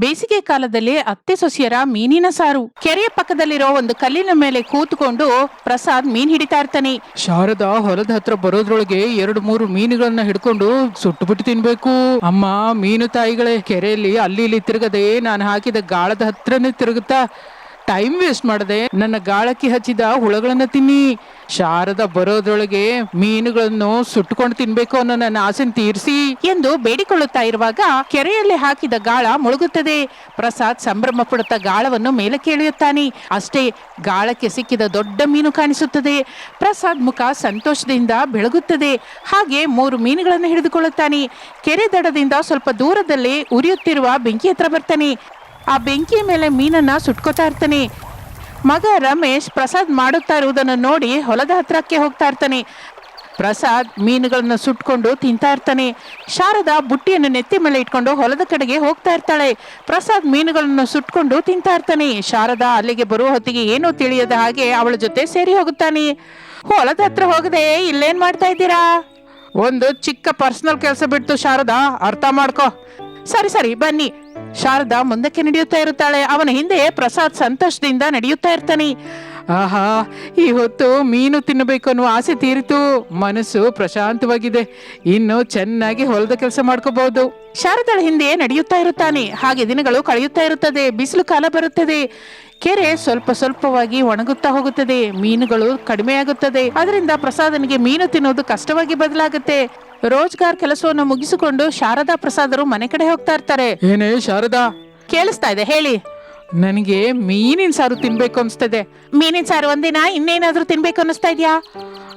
ಬೇಸಿಗೆ ಕಾಲದಲ್ಲಿ ಅತ್ತೆ ಸೊಸಿಯರ ಮೀನಿನ ಸಾರು. ಕೆರೆಯ ಪಕ್ಕದಲ್ಲಿರೋ ಒಂದು ಕಲ್ಲಿನ ಮೇಲೆ ಕೂತ್ಕೊಂಡು ಪ್ರಸಾದ್ ಮೀನ್ ಹಿಡಿತಾ ಇರ್ತಾನೆ. ಶಾರದಾ ಹೊಲದ ಹತ್ರ ಬರೋದ್ರೊಳಗೆ ಎರಡು ಮೂರು ಮೀನುಗಳನ್ನ ಹಿಡ್ಕೊಂಡು ಸುಟ್ಟುಬಿಟ್ಟು ತಿನ್ಬೇಕು. ಅಮ್ಮ, ಮೀನು ತಾಯಿಗಳೇ, ಕೆರೆಯಲ್ಲಿ ಅಲ್ಲಿ ಇಲ್ಲಿ ತಿರುಗದೆ ನಾನು ಹಾಕಿದ ಗಾಳದ ಹತ್ರನೇ ತಿರುಗುತ್ತಾ ಟೈಮ್ ವೇಸ್ಟ್ ಮಾಡದೆ ನನ್ನ ಗಾಳಕ್ಕೆ ಹಚ್ಚಿದ ಹುಳಗಳನ್ನ ತಿನ್ನಿ. ಶಾರದ ಬರೋದ್ರೊಳಗೆ ಮೀನುಗಳನ್ನು ಸುಟ್ಕೊಂಡು ತಿನ್ಬೇಕು ಅನ್ನೋ ನನ್ನ ಆಸೆ ತೀರಿಸಿ ಎಂದು ಬೇಡಿಕೊಳ್ಳುತ್ತಾ ಇರುವಾಗ ಕೆರೆಯಲ್ಲಿ ಹಾಕಿದ ಗಾಳ ಮುಳುಗುತ್ತದೆ. ಪ್ರಸಾದ್ ಸಂಭ್ರಮ ಪಡುತ್ತಾ ಗಾಳವನ್ನು ಮೇಲಕ್ಕೆ ಎಳೆಯುತ್ತಾನೆ. ಅಷ್ಟೇ ಗಾಳಕ್ಕೆ ಸಿಕ್ಕಿದ ದೊಡ್ಡ ಮೀನು ಕಾಣಿಸುತ್ತದೆ. ಪ್ರಸಾದ್ ಮುಖ ಸಂತೋಷದಿಂದ ಬೆಳಗುತ್ತದೆ. ಹಾಗೆ ಮೂರು ಮೀನುಗಳನ್ನು ಹಿಡಿದುಕೊಳ್ಳುತ್ತಾನೆ. ಕೆರೆ ದಡದಿಂದ ಸ್ವಲ್ಪ ದೂರದಲ್ಲಿ ಉರಿಯುತ್ತಿರುವ ಬೆಂಕಿ ಹತ್ರ ಬರ್ತಾನೆ. ಆ ಬೆಂಕಿಯ ಮೇಲೆ ಮೀನನ್ನ ಸುಟ್ಕೋತಾ ಇರ್ತಾನೆ. ಮಗ ರಮೇಶ್ ಪ್ರಸಾದ್ ಮಾಡುತ್ತಾ ಇರುವುದನ್ನು ನೋಡಿ ಹೊಲದ ಹತ್ರಕ್ಕೆ ಹೋಗ್ತಾ ಇರ್ತಾನೆ. ಪ್ರಸಾದ್ ಮೀನುಗಳನ್ನು ಸುಟ್ಕೊಂಡು ತಿಂತಾ ಇರ್ತಾನೆ. ಶಾರದಾ ಬುಟ್ಟಿಯನ್ನು ನೆತ್ತಿ ಮೇಲೆ ಇಟ್ಕೊಂಡು ಹೊಲದ ಕಡೆಗೆ ಹೋಗ್ತಾ ಇರ್ತಾಳೆ. ಪ್ರಸಾದ್ ಮೀನುಗಳನ್ನು ಸುಟ್ಕೊಂಡು ತಿಂತಾ ಇರ್ತಾನೆ. ಶಾರದಾ ಅಲ್ಲಿಗೆ ಬರುವ ಹೊತ್ತಿಗೆ ಏನೂ ತಿಳಿಯದ ಹಾಗೆ ಅವಳ ಜೊತೆ ಸೇರಿ ಹೋಗುತ್ತಾನೆ. ಹೊಲದ ಹತ್ರ ಹೋಗದೆ ಇಲ್ಲೇನ್ ಮಾಡ್ತಾ ಇದ್ದೀರಾ? ಒಂದು ಚಿಕ್ಕ ಪರ್ಸನಲ್ ಕೆಲಸ ಬಿಡ್ತು ಶಾರದಾ. ಅರ್ಥ ಮಾಡ್ಕೋ. ಸರಿ ಸರಿ, ಬನ್ನಿ. ಶಾರದಾ ಮುಂದಕ್ಕೆ ನಡೆಯುತ್ತಾ ಇರುತ್ತಾಳೆ. ಅವನ ಹಿಂದೆ ಪ್ರಸಾದ್ ಸಂತೋಷದಿಂದ ನಡೆಯುತ್ತಾ ಇರ್ತಾನೆ. ಆಹಾ ಈ ಹೊತ್ತು ಮೀನು ತಿನ್ನಬೇಕು ಅನ್ನುವ ಆಸೆ ತೀರಿತು. ಮನಸ್ಸು ಪ್ರಶಾಂತವಾಗಿದೆ. ಇನ್ನು ಚೆನ್ನಾಗಿ ಹೊಲದ ಕೆಲಸ ಮಾಡ್ಕೋಬಹುದು. ಶಾರದಳ ಹಿಂದೆ ನಡೆಯುತ್ತಾ ಇರುತ್ತಾನೆ. ಹಾಗೆ ದಿನಗಳು ಕಳೆಯುತ್ತಾ ಇರುತ್ತದೆ. ಬಿಸಿಲು ಕಾಲ ಬರುತ್ತದೆ. ಕೆರೆ ಸ್ವಲ್ಪ ಸ್ವಲ್ಪವಾಗಿ ಒಣಗುತ್ತಾ ಹೋಗುತ್ತದೆ. ಮೀನುಗಳು ಕಡಿಮೆಯಾಗುತ್ತದೆ ಅದರಿಂದ ಪ್ರಸಾದನಿಗೆ ಮೀನು ತಿನ್ನೋದು ಕಷ್ಟವಾಗಿ ಬದಲಾಗುತ್ತೆ. ರೋಜ್ಗಾರ್ ಕೆಲಸವನ್ನು ಮುಗಿಸಿಕೊಂಡು ಶಾರದಾ ಪ್ರಸಾದರು ಮನೆ ಕಡೆ ಹೋಗ್ತಾ ಇರ್ತಾರೆ. ಏನೇ ಶಾರದಾ? ಕೇಳಿಸ್ತಾ ಇದೆ ಹೇಳಿ. ನನಗೆ ಮೀನಿನ ಸಾರು ತಿನ್ಬೇಕು ಅನಿಸ್ತದೆ. ಮೀನಿನ ಸಾರು ಒಂದಿನ ಇನ್ನೇನಾದ್ರೂ ತಿನ್ಬೇಕು ಅನಿಸ್ತಾ ಇದೆಯಾ?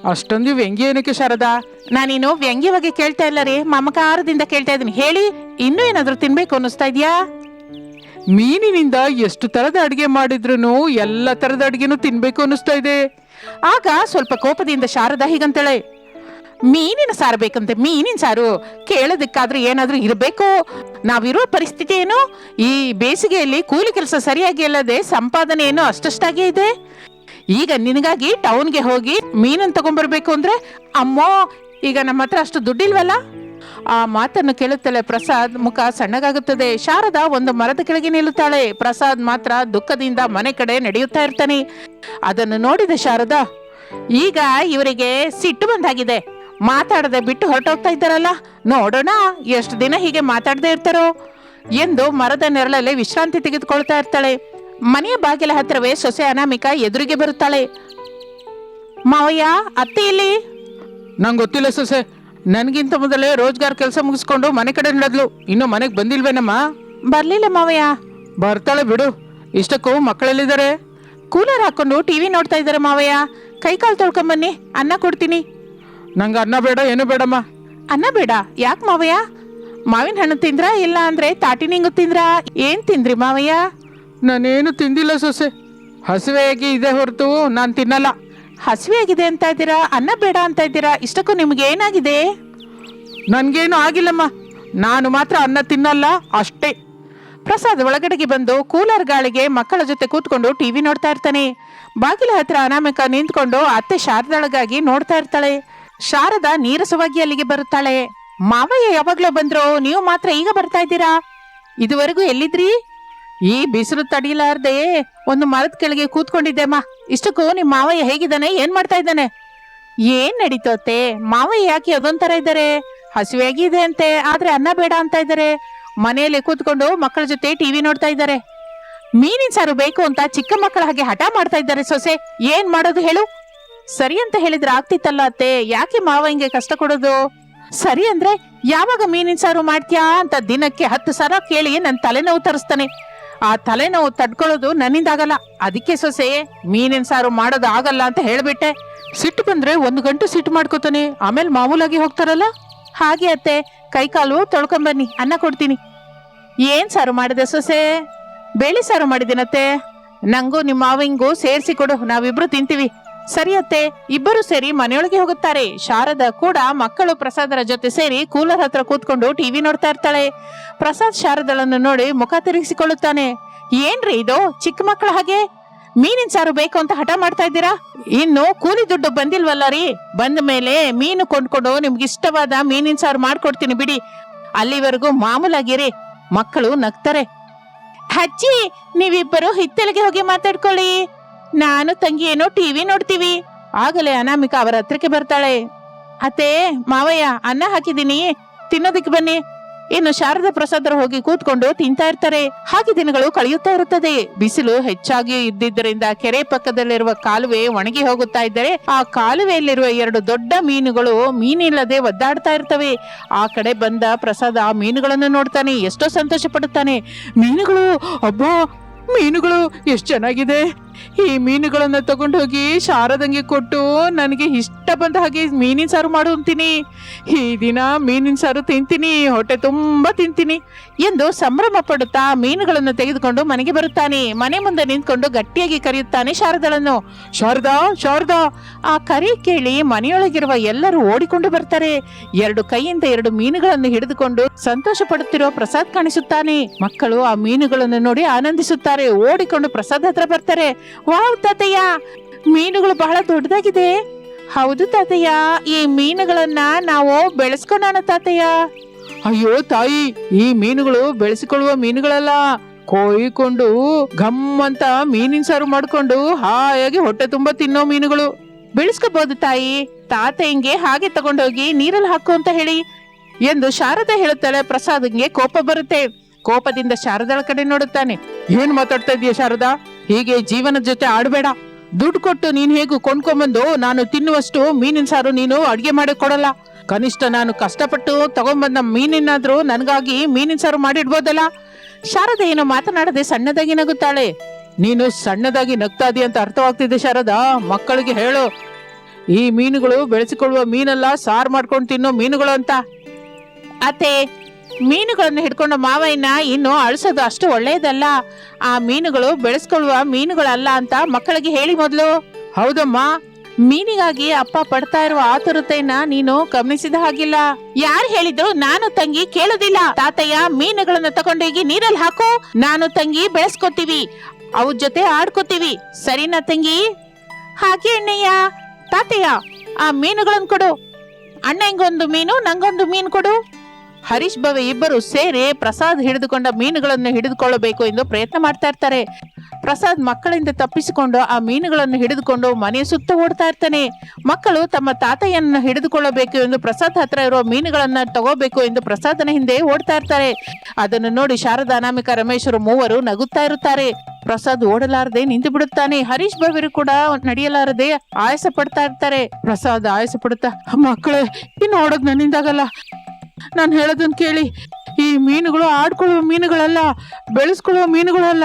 ಅಷ್ಟೊಂದು ವ್ಯಂಗ್ಯ ಏನಕ್ಕೆ ಶಾರದಾ? ನಾನೇನು ವ್ಯಂಗ್ಯವಾಗಿ ಕೇಳ್ತಾ ಇಲ್ಲ ರೀ. ಮಮಕಾರದಿಂದ ಕೇಳ್ತಾ ಇದ್ದೀನಿ. ಹೇಳಿ ಇನ್ನೂ ಏನಾದ್ರೂ ತಿನ್ಬೇಕು ಅನ್ನಿಸ್ತಾ ಇದೆಯಾ? ಮೀನಿನಿಂದ ಎಷ್ಟು ತರದ ಅಡುಗೆ ಮಾಡಿದ್ರು ಎಲ್ಲ ತರದ ಅಡುಗೆನೂ ತಿನ್ಬೇಕು ಅನಿಸ್ತಾ ಇದೆ. ಆಗ ಸ್ವಲ್ಪ ಕೋಪದಿಂದ ಶಾರದಾ ಹೀಗಂತಾಳೆ. ಮೀನಿನ ಸಾರು ಬೇಕಂತೆ. ಮೀನಿನ ಸಾರು ಕೇಳೋದಕ್ಕಾದ್ರೂ ಏನಾದರೂ ಇರಬೇಕು. ನಾವಿರೋ ಪರಿಸ್ಥಿತಿ ಏನು ಈ ಬೇಸಿಗೆಯಲ್ಲಿ ಕೂಲಿ ಕೆಲಸ ಸರಿಯಾಗಿ ಅಲ್ಲದೆ ಸಂಪಾದನೆ ಏನು ಅಷ್ಟಷ್ಟಾಗೇ ಇದೆ. ಈಗ ನಿನಗಾಗಿ ಟೌನ್ಗೆ ಹೋಗಿ ಮೀನನ್ನು ತಗೊಂಡ್ಬರ್ಬೇಕು ಅಂದ್ರೆ, ಅಮ್ಮೋ, ಈಗ ನಮ್ಮ ಹತ್ರ ಅಷ್ಟು ದುಡ್ಡಿಲ್ವಲ್ಲ? ಆ ಮಾತನ್ನು ಕೇಳುತ್ತಲೇ ಪ್ರಸಾದ್ ಮುಖ ಸಣ್ಣಗಾಗುತ್ತದೆ. ಶಾರದಾ ಒಂದು ಮರದ ಕೆಳಗೆ ನಿಲ್ಲುತ್ತಾಳೆ. ಪ್ರಸಾದ್ ಮಾತ್ರ ದುಃಖದಿಂದ ಮನೆ ಕಡೆ ನಡೆಯುತ್ತಾ ಇರ್ತಾನೆ. ಅದನ್ನು ನೋಡಿದ ಶಾರದಾ, ಈಗ ಇವರಿಗೆ ಸಿಟ್ಟು ಬಂದಾಗಿದೆ. ಮಾತಾಡದೆ ಬಿಟ್ಟು ಹೊರಟೋಗ್ತಾ ಇದ್ದಾರಲ್ಲ? ನೋಡೋಣ ಎಷ್ಟು ದಿನ ಹೀಗೆ ಮಾತಾಡದೆ ಇರ್ತಾರೋ? ಎಂದು ಮರದ ನೆರಳಲ್ಲಿ ವಿಶ್ರಾಂತಿ ತೆಗೆದುಕೊಳ್ತಾ ಇರ್ತಾಳೆ. ಮನೆಯ ಬಾಗಿಲ ಹತ್ತಿರವೇ ಸೊಸೆ ಅನಾಮಿಕ ಎದುರಿಗೆ ಬರುತ್ತಾಳೆ. ಮಾವಯ್ಯ ಅತ್ತೆ ಇಲ್ಲಿ ನಂಗೆ ಗೊತ್ತಿಲ್ಲ ಸೊಸೆ. ನನಗಿಂತ ಮೊದಲೇ ರೋಜ್ಗಾರ್ ಕೆಲಸ ಮುಗಿಸ್ಕೊಂಡು ಮನೆ ಕಡೆ ನಡೆದ್ಲು. ಇನ್ನು ಮನೆಗೆ ಬಂದಿಲ್ವೇನಮ್ಮ? ಬರಲಿಲ್ಲ ಮಾವಯ್ಯ. ಬರ್ತಾಳೆ ಬಿಡು. ಇಷ್ಟಕ್ಕೂ ಮಕ್ಕಳೆಲ್ಲಿದ್ದಾರೆ? ಕೂಲರ್ ಹಾಕೊಂಡು ಟಿವಿ ನೋಡ್ತಾ ಇದ್ದಾರೆ ಮಾವಯ್ಯ. ಕೈ ಕಾಲು ತೊಳ್ಕೊಂಬನ್ನಿ ಅನ್ನ ಕೊಡ್ತೀನಿ. ನಂಗೆ ಅನ್ನ ಬೇಡ ಏನು ಬೇಡಮ್ಮ? ಅನ್ನ ಬೇಡ. ಯಾಕೆ ಮಾವಯ್ಯ? ಮಾವಿನ ಹಣ್ಣು ತಿಂದ್ರ ಇಲ್ಲ ಅಂದ್ರೆ ತಾಟಿ ನಿಂಗು ತಿಂದ್ರಾ? ಏನ್ ತಿಂದ್ರಿ ಮಾವಯ್ಯ? ನಾನೇನು ತಿಂದಿಲ್ಲ ಸೊಸೆ. ಹಸಿವೆಯಾಗಿ ಇದೆ ಹೊರತು ನಾನು ತಿನ್ನಲ್ಲ. ಹಸಿವೆಯಾಗಿದೆ ಅಂತ ಇದ್ದೀರಾ? ಅನ್ನ ಬೇಡ ಅಂತ ಇದ್ದೀರಾ? ಇಷ್ಟಕ್ಕೂ ನಿಮ್ಗೆ ಏನಾಗಿದೆ? ನನಗೇನು ಆಗಿಲ್ಲಮ್ಮ. ನಾನು ಮಾತ್ರ ಅನ್ನ ತಿನ್ನಲ್ಲ ಅಷ್ಟೇ. ಪ್ರಸಾದ್ ಒಳಗಡೆಗೆ ಬಂದು ಕೂಲರ್ ಗಾಳಿಗೆ ಮಕ್ಕಳ ಜೊತೆ ಕೂತ್ಕೊಂಡು ಟಿವಿ ನೋಡ್ತಾ ಇರ್ತಾನೆ. ಬಾಗಿಲ ಹತ್ರ ಅನಾಮಿಕ ನಿಂತ್ಕೊಂಡು ಅತ್ತೆ ಶಾರದಾಳಗಾಗಿ ನೋಡ್ತಾ ಇರ್ತಾಳೆ. ಶಾರದಾ ನೀರಸವಾಗಿ ಅಲ್ಲಿಗೆ ಬರುತ್ತಾಳೆ. ಮಾವಯ್ಯ ಯಾವಾಗ್ಲೋ ಬಂದ್ರೋ, ನೀವು ಮಾತ್ರ ಈಗ ಬರ್ತಾ ಇದ್ದೀರಾ? ಇದುವರೆಗೂ ಎಲ್ಲಿದ್ರಿ? ಈ ಬಿಸಿಲು ತಡಿಲಾರ್ದೆ ಒಂದು ಮರದ ಕೆಳಗೆ ಕೂತ್ಕೊಂಡಿದ್ದೆಮ್ಮ ಇಷ್ಟಕ್ಕೂ ನಿಮ್ಮ ಮಾವಯ್ಯ ಹೇಗಿದ್ದಾನೆ, ಏನ್ ಮಾಡ್ತಾ ಇದ್ದಾನೆ? ಏನ್ ನಡೀತೋತೆ ಮಾವಯ್ಯ ಯಾಕೆ ಅದೊಂಥರ ಇದ್ದಾರೆ? ಹಸಿವೆಯಾಗಿದೆ ಅಂತೆ, ಆದ್ರೆ ಅನ್ನ ಬೇಡ ಅಂತ ಇದ್ದಾರೆ. ಮನೆಯಲ್ಲಿ ಕೂತ್ಕೊಂಡು ಮಕ್ಕಳ ಜೊತೆ ಟಿವಿ ನೋಡ್ತಾ ಇದ್ದಾರೆ. ಮೀನಿನ ಸಾರು ಬೇಕು ಅಂತ ಚಿಕ್ಕ ಮಕ್ಕಳ ಹಾಗೆ ಹಠ ಮಾಡ್ತಾ ಇದ್ದಾರೆ ಸೊಸೆ. ಏನ್ ಮಾಡೋದು ಹೇಳು? ಸರಿ ಅಂತ ಹೇಳಿದ್ರೆ ಆಗ್ತಿತ್ತಲ್ಲ ಅತ್ತೆ. ಯಾಕೆ ಮಾವ ಹಿಂಗೆ ಕಷ್ಟ ಕೊಡೋದು? ಸರಿ ಅಂದ್ರೆ ಯಾವಾಗ ಮೀನಿನ ಸಾರು ಮಾಡ್ತೀಯಾ ಅಂತ ದಿನಕ್ಕೆ ಹತ್ತು ಸಲ ಕೇಳಿ ನನ್ನ ತಲೆನೋವು ತರಿಸ್ತಾನೆ. ಆ ತಲೆನೋವು ತಡ್ಕೊಳ್ಳೋದು ನನ್ನಿಂದಾಗಲ್ಲ ಅದಕ್ಕೆ ಸೊಸೆ, ಮೀನಿನ ಸಾರು ಮಾಡೋದು ಆಗಲ್ಲ ಅಂತ ಹೇಳ್ಬಿಟ್ಟೆ. ಸಿಟ್ಟು ಬಂದ್ರೆ ಒಂದು ಗಂಟು ಸಿಟ್ಟು ಮಾಡ್ಕೋತಾನೆ. ಆಮೇಲೆ ಮಾಮೂಲಾಗಿ ಹೋಗ್ತಾರಲ್ಲ? ಹಾಗೆ ಅತ್ತೆ. ಕೈಕಾಲು ತೊಳ್ಕೊಂಬನ್ನಿ ಅನ್ನ ಕೊಡ್ತೀನಿ. ಏನ್ ಸಾರು ಮಾಡಿದೆ ಸೊಸೆ? ಬೇಳೆ ಸಾರು ಮಾಡಿದ್ದೀನತ್ತೆ. ನಂಗೂ ನಿಮ್ಮ ಮಾವಿಂಗೂ ಸೇರಿಸಿ ಕೊಡು, ನಾವಿಬ್ರು ತಿಂತೀವಿ. ಸರಿ ಅತ್ತೆ ಇಬ್ಬರು ಸೇರಿ ಮನೆಯೊಳಗೆ ಹೋಗುತ್ತಾರೆ. ಶಾರದಾ ಕೂಡ ಮಕ್ಕಳು ಪ್ರಸಾದರ ಜೊತೆ ಸೇರಿ ಕೂಲರ್ ಹತ್ರ ಕೂತ್ಕೊಂಡು ಟಿವಿ ನೋಡ್ತಾ ಇರ್ತಾಳೆ. ಪ್ರಸಾದ್ ಶಾರದಳನ್ನು ನೋಡಿ ಮುಖ ತಿರುಗಿಸಿಕೊಳ್ಳುತ್ತಾನೆ. ಏನ್ರಿ ಇದು? ಚಿಕ್ಕ ಮಕ್ಕಳ ಹಾಗೆ? ಮೀನಿನ ಸಾರು ಬೇಕು ಅಂತ ಹಠ ಮಾಡ್ತಾ ಇದ್ದೀರಾ? ಇನ್ನು ಕೂಲಿ ದುಡ್ಡು ಬಂದಿಲ್ವಲ್ಲ ರೀ? ಬಂದ ಮೇಲೆ ಮೀನು ಕೊಂಡ್ಕೊಂಡು ನಿಮ್ಗೆ ಇಷ್ಟವಾದ ಮೀನಿನ ಸಾರು ಮಾಡ್ಕೊಡ್ತೀನಿ ಬಿಡಿ. ಅಲ್ಲಿವರೆಗೂ ಮಾಮೂಲಾಗಿರಿ ಮಕ್ಕಳು ನಗ್ತಾರೆ. ಅಜ್ಜಿ, ನೀವಿಬ್ಬರು ಹಿತ್ತಲಿಗೆ ಹೋಗಿ ಮಾತಾಡ್ಕೊಳ್ಳಿ. ನಾನು ತಂಗಿ ಏನೋ ಟಿವಿ ನೋಡ್ತೀವಿ. ಆಗಲೇ ಅನಾಮಿಕಾ ಅವರ ಹತ್ರಕ್ಕೆ ಬರ್ತಾಳೆ. ಅತ್ತೆ, ಮಾವಯ್ಯ, ಅನ್ನ ಹಾಕಿದೀನಿ ತಿನ್ನೋದಕ್ಕೆ ಬನ್ನಿ. ಇನ್ನು ಶಾರದಾ ಪ್ರಸಾದರು ಹೋಗಿ ಕೂತ್ಕೊಂಡು ತಿಂತಾ ಇರ್ತಾರೆ. ಹಾಗೆ ದಿನಗಳು ಕಳೆಯುತ್ತಾ ಇರುತ್ತದೆ. ಬಿಸಿಲು ಹೆಚ್ಚಾಗಿ ಇದ್ದಿದ್ದರಿಂದ ಕೆರೆ ಪಕ್ಕದಲ್ಲಿರುವ ಕಾಲುವೆ ಒಣಗಿ ಹೋಗುತ್ತಾ ಇದ್ದರೆ ಆ ಕಾಲುವೆಯಲ್ಲಿರುವ ಎರಡು ದೊಡ್ಡ ಮೀನುಗಳು ಮೀನಿಲ್ಲದೆ ಒದ್ದಾಡ್ತಾ ಇರ್ತವೆ. ಆ ಕಡೆ ಬಂದ ಪ್ರಸಾದ ಆ ಮೀನುಗಳನ್ನು ನೋಡ್ತಾನೆ. ಎಷ್ಟೋ ಸಂತೋಷ ಪಡುತ್ತಾನೆ ಮೀನುಗಳು, ಅಬ್ಬಾ, ಮೀನುಗಳು, ಎಷ್ಟು ಚೆನ್ನಾಗಿದೆ. ಈ ಮೀನುಗಳನ್ನ ತಗೊಂಡೋಗಿ ಶಾರದಂಗೆ ಕೊಟ್ಟು ನನಗೆ ಇಷ್ಟ ಬಂದ ಹಾಗೆ ಮೀನಿನ ಸಾರು ಮಾಡು ಅಂತೀನಿ. ಈ ದಿನ ಮೀನಿನ ಸಾರು ತಿಂತೀನಿ, ಹೊಟ್ಟೆ ತುಂಬಾ ತಿಂತೀನಿ ಎಂದು ಸಂಭ್ರಮ ಪಡುತ್ತಾ ಮೀನುಗಳನ್ನು ತೆಗೆದುಕೊಂಡು ಮನೆಗೆ ಬರುತ್ತಾನೆ. ಮನೆ ಮುಂದೆ ನಿಂತ್ಕೊಂಡು ಗಟ್ಟಿಯಾಗಿ ಕರೆಯುತ್ತಾನೆ ಶಾರದಳನ್ನು. ಶಾರದಾ ಶಾರದಾ, ಆ ಕರೆ ಕೇಳಿ ಮನೆಯೊಳಗಿರುವ ಎಲ್ಲರೂ ಓಡಿಕೊಂಡು ಬರ್ತಾರೆ. ಎರಡು ಕೈಯಿಂದ ಎರಡು ಮೀನುಗಳನ್ನು ಹಿಡಿದುಕೊಂಡು ಸಂತೋಷ ಪಡುತ್ತಿರುವ ಪ್ರಸಾದ್ ಕಾಣಿಸುತ್ತಾನೆ. ಮಕ್ಕಳು ಆ ಮೀನುಗಳನ್ನು ನೋಡಿ ಆನಂದಿಸುತ್ತಾರೆ. ಓಡಿಕೊಂಡು ಪ್ರಸಾದ್ ಹತ್ರ ಬರ್ತಾರೆ. ವಾವ್ ತಾತಯ್ಯ ಮೀನುಗಳು ಬಹಳ ದೊಡ್ಡದಾಗಿದೆ. ಹೌದು ತಾತಯ್ಯ ಈ ಮೀನುಗಳನ್ನ ನಾವು ಬೆಳೆಸ್ಕೊಳ್ಳೋಣ ತಾತಯ್ಯ. ಅಯ್ಯೋ ತಾಯಿ ಈ ಮೀನುಗಳು ಬೆಳೆಸಿಕೊಳ್ಳುವ ಮೀನುಗಳಲ್ಲ. ಕೊಯ್ಕೊಂಡು ಘಮ್ ಅಂತ ಮೀನಿನ ಸಾರು ಮಾಡ್ಕೊಂಡು ಹಾಯಾಗಿ ಹೊಟ್ಟೆ ತುಂಬಾ ತಿನ್ನೋ ಮೀನುಗಳು. ಬೆಳೆಸ್ಕೋಬಹುದು ತಾಯಿ ತಾತಯ್ಯಂಗೆ ಹಾಗೆ ತಗೊಂಡೋಗಿ ನೀರಲ್ಲಿ ಹಾಕು ಅಂತ ಹೇಳಿ. ಎಂದು ಶಾರದಾ ಹೇಳುತ್ತಾಳೆ ಪ್ರಸಾದ್ಗೆ ಕೋಪ ಬರುತ್ತೆ. ಕೋಪದಿಂದ ಶಾರದಾಳ ಕಡೆ ನೋಡುತ್ತಾನೆ. ಏನ್ ಮಾತಾಡ್ತಾ ಇದೀಯ ಶಾರದಾ? ಹೀಗೆ ಜೀವನದ ಜೊತೆ ಆಡಬೇಡ. ದುಡ್ಡು ಕೊಟ್ಟು ನೀನ್ ಹೇಗೂ ಕೊಂಡ್ಕೊಂಬಂದು ನಾನು ತಿನ್ನುವಷ್ಟು ಮೀನಿನ ಸಾರು ನೀನು ಅಡಿಗೆ ಮಾಡಿ ಕೊಡಲ್ಲ. ಕನಿಷ್ಠ ನಾನು ಕಷ್ಟಪಟ್ಟು ತಗೊಂಬಂದ ಮೀನಿನಾದ್ರೂ ನನಗಾಗಿ ಮೀನಿನ ಸಾರು ಮಾಡಿಡ್ಬೋದಲ್ಲ? ಶಾರದಾ ಏನು ಮಾತನಾಡದೆ ಸಣ್ಣದಾಗಿ ನಗುತ್ತಾಳೆ. ನೀನು ಸಣ್ಣದಾಗಿ ನಗ್ತಾ ಇದೀಯ ಅಂತ ಅರ್ಥವಾಗ್ತಿದೆ ಶಾರದಾ. ಮಕ್ಕಳಿಗೆ ಹೇಳು. ಈ ಮೀನುಗಳು ಬೆಳೆಸಿಕೊಳ್ಳುವ ಮೀನಲ್ಲ, ಸಾರು ಮಾಡ್ಕೊಂಡು ತಿನ್ನೋ ಮೀನುಗಳು ಅಂತ. ಅತ್ತೆ ಮೀನುಗಳನ್ನು ಹಿಡ್ಕೊಂಡ ಮಾವಯ್ಯನ ಇನ್ನು ಅಳಿಸೋದು ಅಷ್ಟು ಒಳ್ಳೆಯದಲ್ಲ ಆ ಮೀನುಗಳು ಬೆಳೆಸ್ಕೊಳ್ಳುವ ಮೀನುಗಳಲ್ಲ ಅಂತ ಮಕ್ಕಳಿಗೆ ಹೇಳಿ ಮೊದಲು. ಹೌದಮ್ಮ. ಮೀನಿಗಾಗಿ ಅಪ್ಪ ಪಡ್ತಾ ಇರುವ ಆತುರತೆಯನ್ನ ನೀನು ಗಮನಿಸಿದ ಹಾಗಿಲ್ಲ. ಯಾರು ಹೇಳಿದ್ರು ನಾನು ತಂಗಿ ಕೇಳೋದಿಲ್ಲ. ತಾತಯ್ಯ ಮೀನುಗಳನ್ನ ತಗೊಂಡೋಗಿ ನೀರಲ್ಲಿ ಹಾಕು. ನಾನು ತಂಗಿ ಬೆಳೆಸ್ಕೊತೀವಿ. ಅವ್ ಜೊತೆ ಆಡ್ಕೋತೀವಿ. ಸರಿನಾ ತಂಗಿ? ಹಾಗೆ ಅಣ್ಣಯ್ಯ. ತಾತಯ್ಯ ಆ ಮೀನುಗಳನ್ನ ಕೊಡು. ಅಣ್ಣಂಗೊಂದು ಮೀನು ನಂಗೊಂದು ಮೀನು ಕೊಡು. ಹರೀಶ್ ಭವೆ ಇಬ್ಬರು ಸೇರಿ ಪ್ರಸಾದ್ ಹಿಡಿದುಕೊಂಡ ಮೀನುಗಳನ್ನು ಹಿಡಿದುಕೊಳ್ಳಬೇಕು ಎಂದು ಪ್ರಯತ್ನ ಮಾಡ್ತಾ ಇರ್ತಾರೆ. ಪ್ರಸಾದ್ ಮಕ್ಕಳಿಂದ ತಪ್ಪಿಸಿಕೊಂಡು ಆ ಮೀನುಗಳನ್ನು ಹಿಡಿದುಕೊಂಡು ಮನೆಯ ಸುತ್ತ ಓಡ್ತಾ ಇರ್ತಾನೆ. ಮಕ್ಕಳು ತಮ್ಮ ತಾತಯ್ಯನ ಹಿಡಿದುಕೊಳ್ಳಬೇಕು ಎಂದು ಪ್ರಸಾದ್ ಹತ್ರ ಇರುವ ಮೀನುಗಳನ್ನು ತಗೋಬೇಕು ಎಂದು ಪ್ರಸಾದನ ಹಿಂದೆ ಓಡ್ತಾ ಇರ್ತಾರೆ. ಅದನ್ನು ನೋಡಿ ಶಾರದಾ ಅನಾಮಿಕ ರಮೇಶ್ವರು ಮೂವರು ನಗುತ್ತಾ ಇರುತ್ತಾರೆ. ಪ್ರಸಾದ್ ಓಡಲಾರದೆ ನಿಂತು ಬಿಡುತ್ತಾನೆ. ಹರೀಶ್ ಭವಿರು ಕೂಡ ನಡೆಯಲಾರದೆ ಆಯಾಸ ಪಡ್ತಾ ಇರ್ತಾರೆ. ಪ್ರಸಾದ್ ಆಯಾಸ ಪಡುತ್ತಾ ಮಕ್ಕಳು, ಇನ್ನು ಓಡೋದ್ ನನ್ನಿಂದಾಗಲ್ಲ. ನಾನು ಹೇಳೋದನ್ನ ಕೇಳಿ. ಈ ಮೀನುಗಳು ಆಡ್ಕೊಳ್ಳುವ ಮೀನುಗಳಲ್ಲ, ಬೆಳೆಸ್ಕೊಳ್ಳುವ ಮೀನುಗಳಲ್ಲ.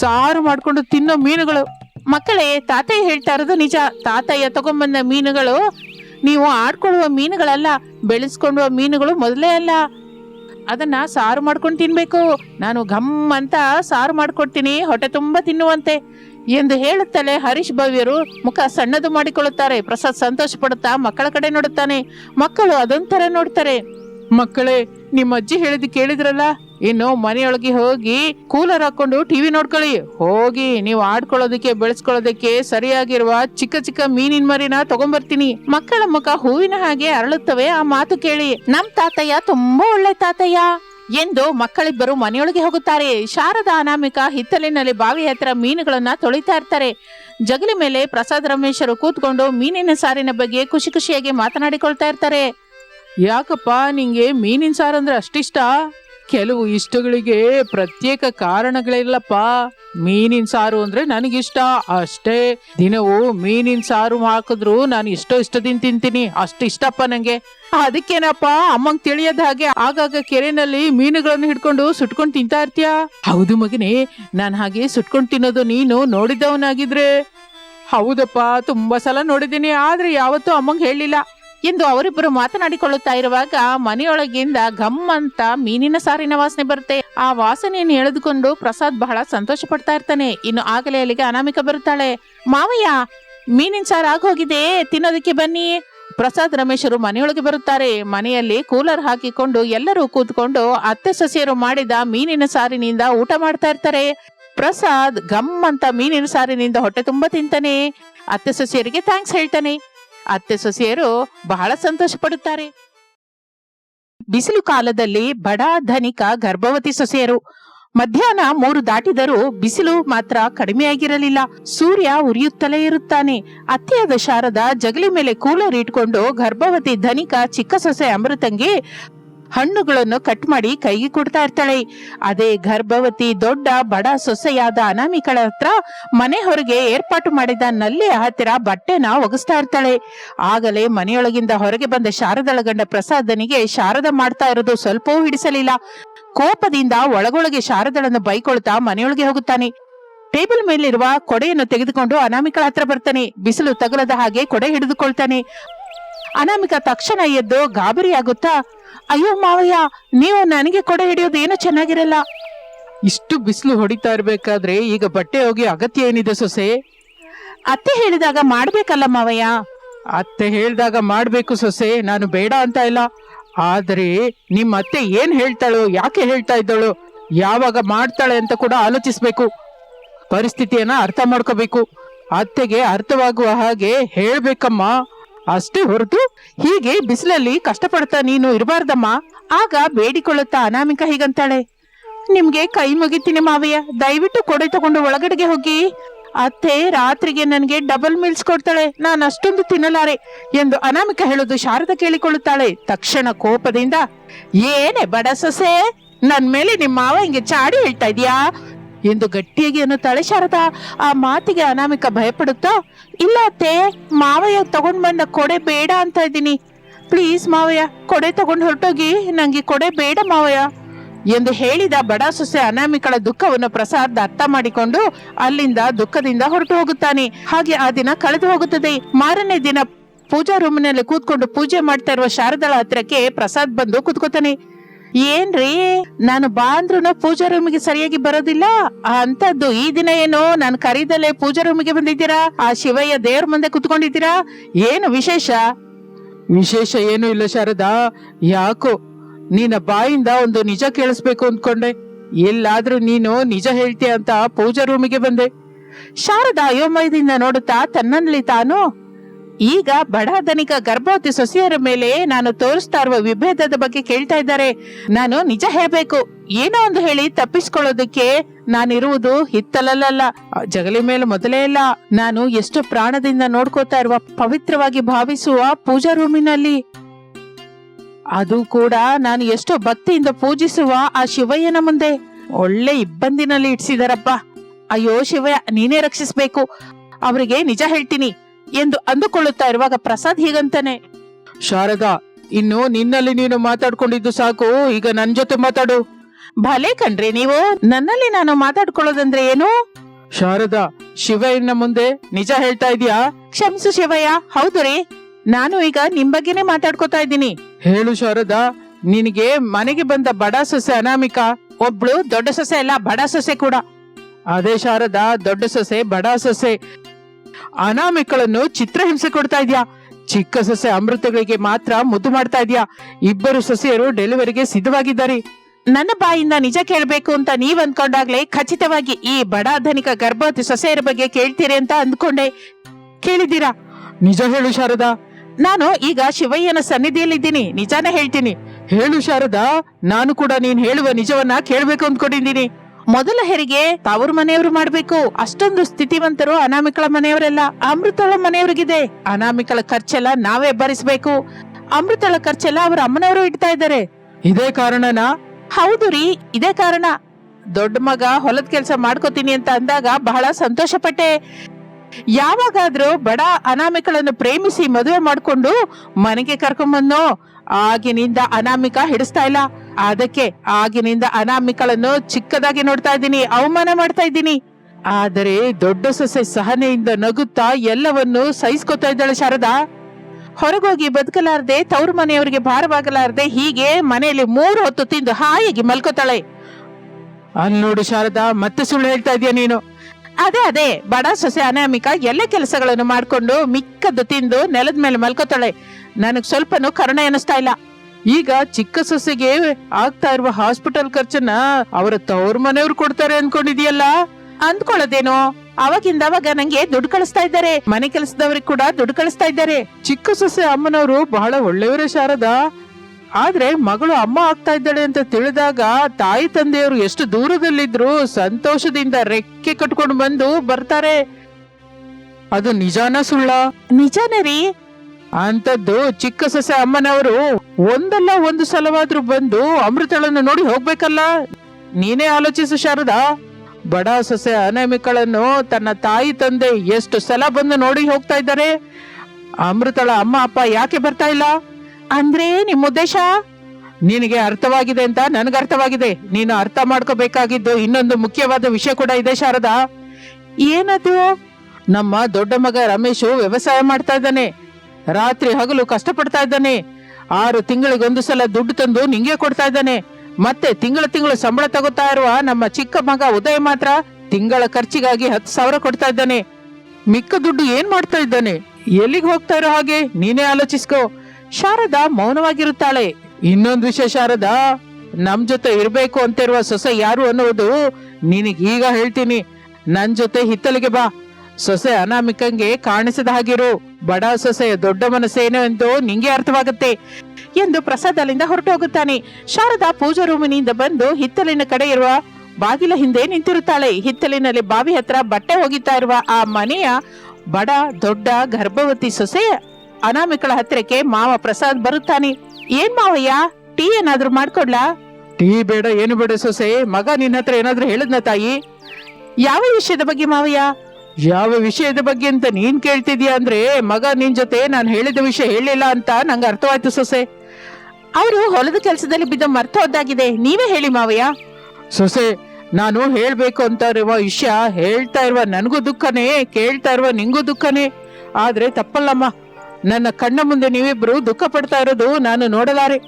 ಸಾರು ಮಾಡಿಕೊಂಡು ತಿನ್ನೋ ಮೀನುಗಳು. ಮಕ್ಕಳೇ, ತಾತಯ್ಯ ಹೇಳ್ತಾ ಇರೋದು ನಿಜ. ತಾತಯ್ಯ ತಗೊಂಬಂದ ಮೀನುಗಳು ನೀವು ಆಡ್ಕೊಳ್ಳುವ ಮೀನುಗಳಲ್ಲ ಬೆಳೆಸ್ಕೊಳ್ಳುವ ಮೀನುಗಳು ಮೊದಲೇ ಅಲ್ಲ. ಅದನ್ನ ಸಾರು ಮಾಡ್ಕೊಂಡು ತಿನ್ಬೇಕು. ನಾನು ಘಮ್ ಅಂತ ಸಾರು ಮಾಡ್ಕೊಡ್ತೀನಿ, ಹೊಟ್ಟೆ ತುಂಬಾ ತಿನ್ನುವಂತೆ ಎಂದು ಹೇಳುತ್ತಲೇ ಹರೀಶ್ ಭವ್ಯರು ಮುಖ ಸಣ್ಣದು ಮಾಡಿಕೊಳ್ಳುತ್ತಾರೆ. ಪ್ರಸಾದ್ ಸಂತೋಷ ಪಡುತ್ತಾ ಮಕ್ಕಳ ಕಡೆ ನೋಡುತ್ತಾನೆ. ಮಕ್ಕಳು ಅದೊಂಥರ ನೋಡ್ತಾರೆ. ಮಕ್ಕಳೇ, ನಿಮ್ಮ ಅಜ್ಜಿ ಹೇಳಿದ್ ಕೇಳಿದ್ರಲ್ಲ? ಇನ್ನು ಮನೆಯೊಳಗೆ ಹೋಗಿ ಕೂಲರ್ ಹಾಕೊಂಡು ಟಿವಿ ನೋಡ್ಕೊಳ್ಳಿ. ಹೋಗಿ, ನೀವು ಆಡ್ಕೊಳ್ಳೋದಕ್ಕೆ, ಬೆಳೆಸ್ಕೊಳ್ಳೋದಕ್ಕೆ ಸರಿಯಾಗಿರುವ ಚಿಕ್ಕ ಚಿಕ್ಕ ಮೀನಿನ ಮರಿನ ತಗೊಂಬರ್ತೀನಿ. ಮಕ್ಕಳ ಮುಖ ಹೂವಿನ ಹಾಗೆ ಅರಳುತ್ತವೆ, ಆ ಮಾತು ಕೇಳಿ. ನಮ್ ತಾತಯ್ಯ ತುಂಬಾ ಒಳ್ಳೆ ತಾತಯ್ಯ. ಎಂದು ಮಕ್ಕಳಿಬ್ಬರು ಮನೆಯೊಳಗೆ ಹೋಗುತ್ತಾರೆ. ಶಾರದಾ ಅನಾಮಿಕ ಹಿತ್ತಲಿನಲ್ಲಿ ಬಾವಿ ಹತ್ರ ಮೀನುಗಳನ್ನ ತೊಳಿತಾ ಇರ್ತಾರೆ. ಜಗಲಿ ಮೇಲೆ ಪ್ರಸಾದ್ ರಮೇಶರು ಕೂತ್ಕೊಂಡು ಮೀನಿನ ಸಾರಿನ ಬಗ್ಗೆ ಖುಷಿ ಖುಷಿಯಾಗಿ ಮಾತನಾಡಿಕೊಳ್ತಾ ಇರ್ತಾರೆ. ಯಾಕಪ್ಪ ನಿಂಗೆ ಮೀನಿನ ಸಾರು ಅಂದ್ರೆ ಅಷ್ಟಿಷ್ಟ? ಕೆಲವು ಇಷ್ಟಗಳಿಗೆ ಪ್ರತ್ಯೇಕ ಕಾರಣಗಳಿಲ್ಲಪ್ಪ. ಮೀನಿನ ಸಾರು ಅಂದ್ರೆ ನನಗಿಷ್ಟ. ಅಷ್ಟೇ, ದಿನವೂ ಮೀನಿನ ಸಾರು ಹಾಕಿದ್ರು ನಾನು ಇಷ್ಟೋ ಇಷ್ಟದಿಂದ ತಿಂತೀನಿ. ಅಷ್ಟು ಇಷ್ಟಪ್ಪ ನಂಗೆ. ಅದಕ್ಕೇನಪ್ಪ, ಅಮ್ಮಂಗ್ ತಿಳಿಯದ ಹಾಗೆ ಆಗಾಗ ಕೆರೆನಲ್ಲಿ ಮೀನುಗಳನ್ನು ಹಿಡ್ಕೊಂಡು ಸುಟ್ಕೊಂಡು ತಿಂತಾ ಇರ್ತೀಯ? ಹೌದು ಮಗನೇ, ನಾನು ಹಾಗೆ ಸುಟ್ಕೊಂಡು ತಿನ್ನೋದು ನೀನು ನೋಡಿದವನಾಗಿದ್ರೆ ಹೌದಪ್ಪ, ತುಂಬಾ ಸಲ ನೋಡಿದ್ದೀನಿ, ಆದ್ರೆ ಯಾವತ್ತೂ ಅಮ್ಮಂಗ್ ಹೇಳಿಲ್ಲ. ಎಂದು ಅವರಿಬ್ಬರು ಮಾತನಾಡಿಕೊಳ್ಳುತ್ತಾ ಇರುವಾಗ ಮನೆಯೊಳಗಿಂದ ಘಮ್ ಅಂತ ಮೀನಿನ ಸಾರಿನ ವಾಸನೆ ಬರುತ್ತೆ. ಆ ವಾಸನೆಯನ್ನು ಎಳೆದುಕೊಂಡು ಪ್ರಸಾದ್ ಬಹಳ ಸಂತೋಷ ಪಡ್ತಾ ಇರ್ತಾನೆ. ಇನ್ನು ಆಗಲೇ ಅಲ್ಲಿಗೆ ಅನಾಮಿಕ ಬರುತ್ತಾಳೆ. ಮಾವಯ್ಯ, ಮೀನಿನ ಸಾರು ಆಗೋಗಿದೆ, ತಿನ್ನೋದಕ್ಕೆ ಬನ್ನಿ. ಪ್ರಸಾದ್, ರಮೇಶರು ಮನೆಯೊಳಗೆ ಬರುತ್ತಾರೆ. ಮನೆಯಲ್ಲಿ ಕೂಲರ್ ಹಾಕಿಕೊಂಡು ಎಲ್ಲರೂ ಕೂತ್ಕೊಂಡು ಅತ್ತೆ ಸೊಸೆಯರು ಮಾಡಿದ ಮೀನಿನ ಸಾರಿನಿಂದ ಊಟ ಮಾಡ್ತಾ ಇರ್ತಾರೆ. ಪ್ರಸಾದ್ ಘಮ್ ಅಂತ ಮೀನಿನ ಸಾರಿನಿಂದ ಹೊಟ್ಟೆ ತುಂಬಾ ತಿಂತಾನೆ. ಅತ್ತೆ ಸೊಸೆಯರಿಗೆ ಥ್ಯಾಂಕ್ಸ್ ಹೇಳ್ತಾನೆ. ಅತ್ತೆ ಸೊಸೆಯರು ಬಹಳ ಸಂತೋಷ ಪಡುತ್ತಾರೆ. ಬಿಸಿಲು ಕಾಲದಲ್ಲಿ ಬಡ ಧನಿಕ ಗರ್ಭವತಿ ಸೊಸೆಯರು. ಮಧ್ಯಾಹ್ನ ಮೂರು ದಾಟಿದರೂ ಬಿಸಿಲು ಮಾತ್ರ ಕಡಿಮೆಯಾಗಿರಲಿಲ್ಲ. ಸೂರ್ಯ ಉರಿಯುತ್ತಲೇ ಇರುತ್ತಾನೆ. ಅತ್ತೆಯಾದ ಶಾರದ ಜಗಲಿ ಮೇಲೆ ಕೂಲರ್ ಇಟ್ಕೊಂಡು ಗರ್ಭವತಿ ಧನಿಕ ಚಿಕ್ಕ ಸೊಸೆ ಅಮೃತಂಗೆ ಹಣ್ಣುಗಳನ್ನು ಕಟ್ ಮಾಡಿ ಕೈಗೆ ಕೊಡ್ತಾ ಇರ್ತಾಳೆ. ಅದೇ ಗರ್ಭವತಿ ದೊಡ್ಡ ಬಡ ಸೊಸೆಯಾದ ಅನಾಮಿಕಳ ಹತ್ರ ಮನೆ ಹೊರಗೆ ಏರ್ಪಾಟು ಮಾಡಿದ ನಲ್ಲಿಯ ಹತ್ತಿರ ಬಟ್ಟೆನ ಒಗಿಸ್ತಾ ಇರ್ತಾಳೆ. ಆಗಲೇ ಮನೆಯೊಳಗಿಂದ ಹೊರಗೆ ಬಂದ ಶಾರದಳ ಗಂಡ ಪ್ರಸಾದನಿಗೆ ಶಾರದ ಮಾಡ್ತಾ ಇರೋದು ಸ್ವಲ್ಪವೂ ಹಿಡಿಸಲಿಲ್ಲ. ಕೋಪದಿಂದ ಒಳಗೊಳಗೆ ಶಾರದಳನ್ನು ಬೈಕೊಳ್ತಾ ಮನೆಯೊಳಗೆ ಹೋಗುತ್ತಾನೆ. ಟೇಬಲ್ ಮೇಲಿರುವ ಕೊಡೆಯನ್ನು ತೆಗೆದುಕೊಂಡು ಅನಾಮಿಕಳ ಹತ್ರ ಬರ್ತಾನೆ. ಬಿಸಿಲು ತಗುಲದ ಹಾಗೆ ಕೊಡೆ ಹಿಡಿದುಕೊಳ್ತಾನೆ. ಅನಾಮಿಕ ತಕ್ಷಣ ಎದ್ದು ಗಾಬರಿಯಾಗುತ್ತಾ ಅಯ್ಯೋ ಮಾವಯ್ಯ ನೀವು ನನಗೆ ಕೊಡೆ ಹಿಡಿಯೋದು ಏನೂ ಚೆನ್ನಾಗಿರಲ್ಲ? ಇಷ್ಟು ಬಿಸಿಲು ಹೊಡಿತಾ ಇರಬೇಕಾದ್ರೆ ಈಗ ಬಟ್ಟೆ ಹೋಗಿ ಅಗತ್ಯ ಏನಿದೆ ಸೊಸೆ? ಅತ್ತೆ ಹೇಳಿದಾಗ ಮಾಡ್ಬೇಕಲ್ಲ ಮಾವಯ್ಯ? ಅತ್ತೆ ಹೇಳಿದಾಗ ಮಾಡಬೇಕು ಸೊಸೆ ನಾನು ಬೇಡ ಅಂತ ಇಲ್ಲ. ಆದ್ರೆ ನಿಮ್ಮ ಅತ್ತೆ ಏನು ಹೇಳ್ತಾಳೋ ಯಾಕೆ ಹೇಳ್ತಾ ಇದ್ದಾಳು ಯಾವಾಗ ಮಾಡ್ತಾಳೆ ಅಂತ ಕೂಡ ಆಲೋಚಿಸ್ಬೇಕು. ಪರಿಸ್ಥಿತಿಯನ್ನ ಅರ್ಥ ಮಾಡ್ಕೋಬೇಕು. ಅತ್ತೆಗೆ ಅರ್ಥವಾಗುವ ಹಾಗೆ ಹೇಳ್ಬೇಕಮ್ಮ. ಅಷ್ಟೇ ಹೊರತು ಹೀಗೆ ಬಿಸಿಲಲ್ಲಿ ಕಷ್ಟಪಡ್ತಾ ನೀನು ಇರಬಾರ್ದಮ್ಮ. ಆಗ ಬೇಡಿಕೊಳ್ಳುತ್ತಾ ಅನಾಮಿಕ ಹೀಗಂತಾಳೆ. ನಿಮ್ಗೆ ಕೈ ಮುಗಿತೀನಿ ಮಾವಯ್ಯ. ದಯವಿಟ್ಟು ಕೊಡೆ ತಗೊಂಡು ಒಳಗಡೆಗೆ ಹೋಗಿ. ಅತ್ತೆ ರಾತ್ರಿಗೆ ನನಗೆ ಡಬಲ್ ಮೀಲ್ಸ್ ಕೊಡ್ತಾಳೆ. ನಾನು ಅಷ್ಟೊಂದು ತಿನ್ನಲಾರೆ ಎಂದು ಅನಾಮಿಕ ಹೇಳುದು ಶಾರದ ಕೇಳಿಕೊಳ್ಳುತ್ತಾಳೆ. ತಕ್ಷಣ ಕೋಪದಿಂದ, ಏನೇ ಬಡ ಸೊಸೆ, ನನ್ ಮೇಲೆ ನಿಮ್ಮ ಮಾವ ಹಿಂಗೆ ಚಾಡಿ ಹೇಳ್ತಾ ಇದೀಯಾ? ಎಂದು ಗಟ್ಟಿಯಾಗಿ ಅನ್ನುತ್ತಾಳೆ ಶಾರದಾ ಆ ಮಾತಿಗೆ ಅನಾಮಿಕ ಭಯಪಡುತ್ತಾ, ಇಲ್ಲ ಅತ್ತೆ, ಮಾವಯ್ಯ ತಗೊಂಡ್ ಬಂದ ಕೊಡೆ ಬೇಡ ಅಂತ ಇದ್ದೀನಿ. ಪ್ಲೀಸ್ ಮಾವಯ್ಯ, ಕೊಡೆ ತಗೊಂಡು ಹೊರಟೋಗಿ, ನಂಗೆ ಕೊಡೆ ಬೇಡ ಮಾವಯ್ಯ ಎಂದು ಹೇಳಿದ ಬಡ ಸೊಸೆ ಅನಾಮಿಕಳ ದುಃಖವನ್ನು ಪ್ರಸಾದ್ ಅರ್ಥ ಮಾಡಿಕೊಂಡು ಅಲ್ಲಿಂದ ದುಃಖದಿಂದ ಹೊರಟು ಹೋಗುತ್ತಾನೆ. ಹಾಗೆ ಆ ದಿನ ಕಳೆದು ಹೋಗುತ್ತದೆ. ಮಾರನೇ ದಿನ ಪೂಜಾ ರೂಮಿನಲ್ಲಿ ಕೂತ್ಕೊಂಡು ಪೂಜೆ ಮಾಡ್ತಾ ಇರುವ ಶಾರದಳ ಹತ್ರಕ್ಕೆ ಪ್ರಸಾದ್ ಬಂದು ಕೂತ್ಕೋತಾನೆ. ಏನ್ರಿ? ನಾನು ಬಾ ಅಂದ್ರೂ ಪೂಜಾ ರೂಮಿಗೆ ಸರಿಯಾಗಿ ಬರೋದಿಲ್ಲ. ಅಂತದ್ದು ಈ ದಿನ ಏನು ನಾನು ಕರೀದಲ್ಲೇ ಪೂಜಾ ರೂಮಿಗೆ ಬಂದಿದ್ದೀರಾ? ಆ ಶಿವಯ್ಯ ದೇವ್ರ ಮುಂದೆ ಕುತ್ಕೊಂಡಿದ್ದೀರಾ? ಏನು ವಿಶೇಷ? ವಿಶೇಷ ಏನು ಇಲ್ಲ ಶಾರದಾ. ಯಾಕೋ ನಿನ್ನ ಬಾಯಿಂದ ಒಂದು ನಿಜ ಕೇಳಿಸ್ಬೇಕು ಅಂದ್ಕೊಂಡೆ. ಎಲ್ಲಾದ್ರೂ ನೀನು ನಿಜ ಹೇಳ್ತೀಯ ಅಂತ ಪೂಜಾ ರೂಮಿಗೆ ಬಂದೆ. ಶಾರದಾ ಅಯೋಮಯದಿಂದ ನೋಡುತ್ತಾ ತನ್ನಲ್ಲಿ ತಾನು? ಈಗ ಬಡ ಧನಿಕ ಗರ್ಭವತಿ ಸೊಸೆಯರ ಮೇಲೆ ನಾನು ತೋರಿಸ್ತಾ ಇರುವ ವಿಭೇದದ ಬಗ್ಗೆ ಕೇಳ್ತಾ ಇದ್ದಾರೆ. ನಾನು ನಿಜ ಹೇಳ್ಬೇಕು. ಏನೋ ಒಂದು ಹೇಳಿ ತಪ್ಪಿಸ್ಕೊಳ್ಳೋದಕ್ಕೆ ನಾನಿರುವುದು ಹಿತ್ತಲಲ್ಲ ಜಗಲಿ ಮೇಲೆ ಮೊದಲೇ ಇಲ್ಲ. ನಾನು ಎಷ್ಟು ಪ್ರಾಣದಿಂದ ನೋಡ್ಕೋತಾ ಇರುವ ಪವಿತ್ರವಾಗಿ ಭಾವಿಸುವ ಪೂಜಾ ರೂಮಿನಲ್ಲಿ. ಅದು ಕೂಡ ನಾನು ಎಷ್ಟೋ ಭಕ್ತಿಯಿಂದ ಪೂಜಿಸುವ ಆ ಶಿವಯ್ಯನ ಮುಂದೆ. ಒಳ್ಳೆ ಇಬ್ಬಂದಿನಲ್ಲಿ ಇಡ್ಸಿದಾರಪ್ಪ. ಅಯ್ಯೋ ಶಿವಯ್ಯ, ನೀನೇ ರಕ್ಷಿಸ್ಬೇಕು. ಅವರಿಗೆ ನಿಜ ಹೇಳ್ತೀನಿ. ಎಂದು ಅಂದುಕೊಳ್ಳುತ್ತಾ ಇರುವಾಗ ಪ್ರಸಾದ್ ಹೀಗಂತಾನೆ ಶಾರದಾ ಇನ್ನು ನಿನ್ನಲ್ಲಿ ನೀನು ಮಾತಾಡ್ಕೊಂಡಿದ್ದು ಸಾಕು ಈಗ ನನ್ ಜೊತೆ ಮಾತಾಡು. ಭಲೆ ಕಣ್ರಿ ನೀವು ನನ್ನಲ್ಲಿ ನಾನು ಮಾತಾಡ್ಕೊಳ್ಳೋದಂದ್ರೆ ಏನು? ಶಾರದಾ ಶಿವಯ್ಯನ ಮುಂದೆ ನಿಜ ಹೇಳ್ತಾ ಇದೀಯಾ ಕ್ಷಮಿಸು ಶಿವಯ್ಯ ಹೌದು ರೀ ನಾನು ಈಗ ನಿಮ್ ಬಗ್ಗೆನೆ ಮಾತಾಡ್ಕೋತಾ ಇದ್ದೀನಿ. ಹೇಳು ಶಾರದಾ ನಿನಗೆ ಮನೆಗೆ ಬಂದ ಬಡ ಸೊಸೆ ಅನಾಮಿಕ ಒಬ್ಳು ದೊಡ್ಡ ಸೊಸೆ ಅಲ್ಲ ಬಡ ಸೊಸೆ ಕೂಡ. ಅದೇ ಶಾರದಾ ದೊಡ್ಡ ಸೊಸೆ ಬಡ ಸೊಸೆ. ಅನಾಮಿಕಳನ್ನು ಚಿತ್ರಹಿಂಸೆ ಕೊಡ್ತಾ ಇದ್ಯಾ? ಚಿಕ್ಕ ಸಸ್ಯ ಅಮೃತಗಳಿಗೆ ಮಾತ್ರ ಮುದ್ದು ಮಾಡ್ತಾ ಇದ್ಯಾ? ಇಬ್ಬರು ಸಸ್ಯರು ಡೆಲಿವರಿಗೆ ಸಿದ್ಧವಾಗಿದ್ದಾರೆ. ನನ್ನ ಬಾಯಿಂದ ನಿಜ ಕೇಳಬೇಕು ಅಂತ ನೀವ್ ಅಂದ್ಕೊಂಡಾಗ್ಲೇ ಖಚಿತವಾಗಿ ಈ ಬಡ ಧನಿಕ ಗರ್ಭವತಿ ಸೊಸೆಯರ ಬಗ್ಗೆ ಕೇಳ್ತೀರಿ ಅಂತ ಅಂದ್ಕೊಂಡೆ. ಕೇಳಿದ್ದೀರಾ? ನಿಜ ಹೇಳು ಶಾರದಾ. ನಾನು ಈಗ ಶಿವಯ್ಯನ ಸನ್ನಿಧಿಯಲ್ಲಿದ್ದೀನಿ. ನಿಜಾನ ಹೇಳ್ತೀನಿ. ಹೇಳು ಶಾರದಾ, ನಾನು ಕೂಡ ನೀನ್ ಹೇಳುವ ನಿಜವನ್ನ ಕೇಳ್ಬೇಕು ಅಂದ್ಕೊಂಡಿದ್ದೀನಿ. ಮೊದಲ ಹೆರಿಗೆ ತವ್ರ ಮನೆಯವರು ಮಾಡ್ಬೇಕು. ಅಷ್ಟೊಂದು ಸ್ಥಿತಿವಂತರು ಅನಾಮಿಕಳ ಮನೆಯವರೆಲ್ಲ ಅಮೃತಳ ಮನೆಯವರಿಗಿದೆ. ಅನಾಮಿಕಳ ಖರ್ಚೆಲ್ಲ ನಾವೇ ಭರಿಸಬೇಕು. ಅಮೃತಳ ಖರ್ಚೆಲ್ಲ ಅವ್ರ ಅಮ್ಮನವರು ಇಡ್ತಾ ಇದ್ದಾರೆ. ಇದೇ ಕಾರಣನಾ? ಹೌದು ರೀ ಇದೇ ಕಾರಣ. ದೊಡ್ಡ ಮಗ ಹೊಲದ ಕೆಲಸ ಮಾಡ್ಕೋತೀನಿ ಅಂತ ಅಂದಾಗ ಬಹಳ ಸಂತೋಷ ಪಟ್ಟೆ ಯಾವಾಗಾದ್ರೂ ಬಡ ಅನಾಮಿಕಳನ್ನು ಪ್ರೇಮಿಸಿ ಮದುವೆ ಮಾಡ್ಕೊಂಡು ಮನೆಗೆ ಕರ್ಕೊಂಬಂದು ಆಗಿನಿಂದ ಅನಾಮಿಕ ಹಿಡಿಸ್ತಾ ಇಲ್ಲ. ಅದಕ್ಕೆ ಆಗಿನಿಂದ ಅನಾಮಿಕಳನ್ನು ಚಿಕ್ಕದಾಗಿ ನೋಡ್ತಾ ಇದ್ದೀನಿ, ಅವಮಾನ ಮಾಡ್ತಾ ಇದ್ದೀನಿ. ಆದರೆ ದೊಡ್ಡ ಸೊಸೆ ಸಹನೆಯಿಂದ ನಗುತ್ತಾ ಎಲ್ಲವನ್ನು ಸಹಿಸ್ಕೊತಾ ಇದ್ದಾಳೆ ಶಾರದಾ. ಹೊರಗೋಗಿ ಬದುಕಲಾರದೆ, ತವ್ರ ಮನೆಯವರಿಗೆ ಭಾರವಾಗಲಾರದೆ ಹೀಗೆ ಮನೆಯಲ್ಲಿ ಮೂರು ಹೊತ್ತು ತಿಂದು ಹಾಯಾಗಿ ಮಲ್ಕೋತಾಳೆ. ಅಲ್ಲಿ ನೋಡು ಶಾರದಾ, ಮತ್ತೆ ಸುಳ್ಳು ಹೇಳ್ತಾ ಇದೀಯ ನೀನು? ಅದೇ ಅದೇ, ಬಡ ಸೊಸೆ ಅನಾಮಿಕ ಎಲ್ಲ ಕೆಲಸಗಳನ್ನು ಮಾಡ್ಕೊಂಡು ಮಿಕ್ಕದ್ದು ತಿಂದು ನೆಲದ ಮೇಲೆ ಮಲ್ಕೋತಾಳೆ. ನನಗ್ ಸ್ವಲ್ಪನೂ ಕರುಣೆ ಅನಿಸ್ತಾ ಇಲ್ಲ. ಈಗ ಚಿಕ್ಕ ಸೊಸೆಗೆ ಆಗ್ತಾ ಇರುವ ಹಾಸ್ಪಿಟಲ್ ಖರ್ಚನ್ನ ಅವರ ತವ್ರ ಮನೆಯವ್ರು ಕೊಡ್ತಾರೆ ಅನ್ಕೊಂಡಿದ್ಯಲ್ಲ? ಅಂದ್ಕೊಳ್ಳೋದೇನೋ? ಅವಾಗಿಂದ ಅವಾಗ ನಂಗೆ ದುಡ್ಡು ಕಳಿಸ್ತಾ ಇದ್ದಾರೆ. ಮನೆ ಕೆಲಸದವ್ರಿಗೆ ಕೂಡ ದುಡ್ಡು ಕಳಿಸ್ತಾ ಇದ್ದಾರೆ. ಚಿಕ್ಕ ಸೊಸೆ ಅಮ್ಮನವರು ಬಹಳ ಒಳ್ಳೆಯವರೇ ಶಾರದ. ಆದ್ರೆ ಮಗಳು ಅಮ್ಮ ಆಗ್ತಾ ಇದ್ದಾಳೆ ಅಂತ ತಿಳಿದಾಗ ತಾಯಿ ತಂದೆಯವರು ಎಷ್ಟು ದೂರದಲ್ಲಿದ್ರು ಸಂತೋಷದಿಂದ ರೆಕ್ಕೆ ಕಟ್ಕೊಂಡು ಬಂದು ಬರ್ತಾರೆ. ಅದು ನಿಜಾನ ಸುಳ್ಳ? ನಿಜಾನೇ ರೀ. ಅಂತದ್ದು ಚಿಕ್ಕ ಸೊಸೆ ಅಮ್ಮನವರು ಒಂದಲ್ಲ ಒಂದು ಸಲವಾದ್ರೂ ಬಂದು ಅಮೃತಳನ್ನು ನೋಡಿ ಹೋಗ್ಬೇಕಲ್ಲ? ನೀನೇ ಆಲೋಚಿಸು ಶಾರದಾ. ಬಡ ಸೊಸೆ ಅನಾಮಿಕಳನ್ನು ತನ್ನ ತಾಯಿ ತಂದೆ ಎಷ್ಟು ಸಲ ಬಂದು ನೋಡಿ ಹೋಗ್ತಾ ಇದ್ದಾರೆ? ಅಮೃತಳ ಅಮ್ಮ ಅಪ್ಪ ಯಾಕೆ ಬರ್ತಾ ಇಲ್ಲ? ಅಂದ್ರೆ ನಿಮ್ಮ ಉದ್ದೇಶ? ನಿನಗೆ ಅರ್ಥವಾಗಿದೆ ಅಂತ ನನಗೆ ಅರ್ಥವಾಗಿದೆ. ನೀನು ಅರ್ಥ ಮಾಡ್ಕೋಬೇಕಾಗಿದ್ದು ಇನ್ನೊಂದು ಮುಖ್ಯವಾದ ವಿಷಯ ಕೂಡ ಇದೆ ಶಾರದಾ. ಏನದು? ನಮ್ಮ ದೊಡ್ಡ ಮಗ ರಮೇಶು ವ್ಯವಸಾಯ ಮಾಡ್ತಾ ಇದ್ದಾನೆ. ರಾತ್ರಿ ಹಗಲು ಕಷ್ಟಪಡ್ತಾ ಇದ್ದಾನೆ. ಆರು ತಿಂಗಳಿಗೆ ಒಂದು ಸಲ ದುಡ್ಡು ತಂದು ನಿಂಗೆ ಕೊಡ್ತಾ ಇದ್ದಾನೆ. ಮತ್ತೆ ತಿಂಗಳ ತಿಂಗಳು ಸಂಬಳ ತಗೋತಾ ಇರುವ ನಮ್ಮ ಚಿಕ್ಕ ಮಗ ಉದಯ್ ಮಾತ್ರ ತಿಂಗಳ ಖರ್ಚಿಗಾಗಿ ಹತ್ತು ಸಾವಿರ ಕೊಡ್ತಾ ಇದ್ದಾನೆ. ಮಿಕ್ಕ ದುಡ್ಡು ಏನ್ ಮಾಡ್ತಾ ಇದ್ದಾನೆ? ಎಲ್ಲಿಗೆ ಹೋಗ್ತಾ ಇರೋ ಹಾಗೆ ನೀನೇ ಆಲೋಚಿಸ್ಕೋ. ಶಾರದಾ ಮೌನವಾಗಿರುತ್ತಾಳೆ. ಇನ್ನೊಂದು ವಿಷಯ ಶಾರದಾ, ನಮ್ ಜೊತೆ ಇರ್ಬೇಕು ಅಂತಿರುವ ಸೊಸೆ ಯಾರು ಅನ್ನುವುದು ನಿನಗೀಗ ಹೇಳ್ತೀನಿ. ನನ್ ಜೊತೆ ಹಿತ್ತಲಿಗೆ ಬಾ. ಸೊಸೆ ಅನಾಮಿಕಂಗೆ ಕಾಣಿಸದ ಹಾಗಿರು. ಬಡ ಸೊಸೆಯ ದೊಡ್ಡ ಮನಸ್ಸೇನು ಎಂದು ನಿಂಗೆ ಅರ್ಥವಾಗುತ್ತೆ. ಎಂದು ಪ್ರಸಾದ್ ಅಲ್ಲಿಂದ ಹೊರಟು ಹೋಗುತ್ತಾನೆ ಶಾರದಾ ಪೂಜಾ ರೂಮಿನಿಂದ ಬಂದು ಹಿತ್ತಲಿನ ಕಡೆ ಇರುವ ಬಾಗಿಲ ಹಿಂದೆ ನಿಂತಿರುತ್ತಾಳೆ. ಹಿತ್ತಲಿನಲ್ಲಿ ಬಾವಿ ಹತ್ರ ಬಟ್ಟೆ ಹೋಗಿತ್ತಾ ಇರುವ ಆ ಮನೆಯ ಬಡ ದೊಡ್ಡ ಗರ್ಭವತಿ ಸೊಸೆ ಅನಾಮಿಕಳ ಹತ್ತಿರಕ್ಕೆ ಮಾವ ಪ್ರಸಾದ್ ಬರುತ್ತಾನೆ. ಏನ್ ಮಾವಯ್ಯ ಟೀ ಏನಾದ್ರೂ ಮಾಡ್ಕೊಡ್ಲಾ? ಟೀ ಬೇಡ ಏನು ಬೇಡ ಸೊಸೆ. ಮಗ ನಿನ್ನ ಹತ್ರ ಏನಾದ್ರೂ ಹೇಳದ್ನ ತಾಯಿ? ಯಾವ ವಿಷಯದ ಬಗ್ಗೆ ಮಾವಯ್ಯ? ಯಾವ ವಿಷಯದ ಬಗ್ಗೆ ಅಂತ ನೀನ್ ಕೇಳ್ತಿದ್ಯಾ ಅಂದ್ರೆ, ಮಗ ನಿನ್ ಜೊತೆ ನಾನು ಹೇಳಿದ ವಿಷಯ ಹೇಳಿಲ್ಲ ಅಂತ ನಂಗೆ ಅರ್ಥವಾಯ್ತು ಸೊಸೆ. ಅವರು ಹೊಲದ ಕೆಲಸದಲ್ಲಿ ಬಿದ್ದ ಮರ್ತ ಹೋದಾಗಿದೆ ನೀವೇ ಹೇಳಿ ಮಾವಯ್ಯ. ಸೊಸೆ, ನಾನು ಹೇಳ್ಬೇಕು ಅಂತ ಇರುವ ವಿಷಯ ಹೇಳ್ತಾ ಇರುವ ನನಗೂ ದುಃಖನೇ, ಕೇಳ್ತಾ ಇರುವ ನಿಂಗೂ ದುಃಖನೇ. ಆದ್ರೆ ತಪ್ಪಲ್ಲಮ್ಮ. ನನ್ನ ಕಣ್ಣ ಮುಂದೆ ನೀವಿಬ್ರು ದುಃಖ ಪಡ್ತಾ ಇರೋದು ನಾನು ನೋಡಲಾರೆ.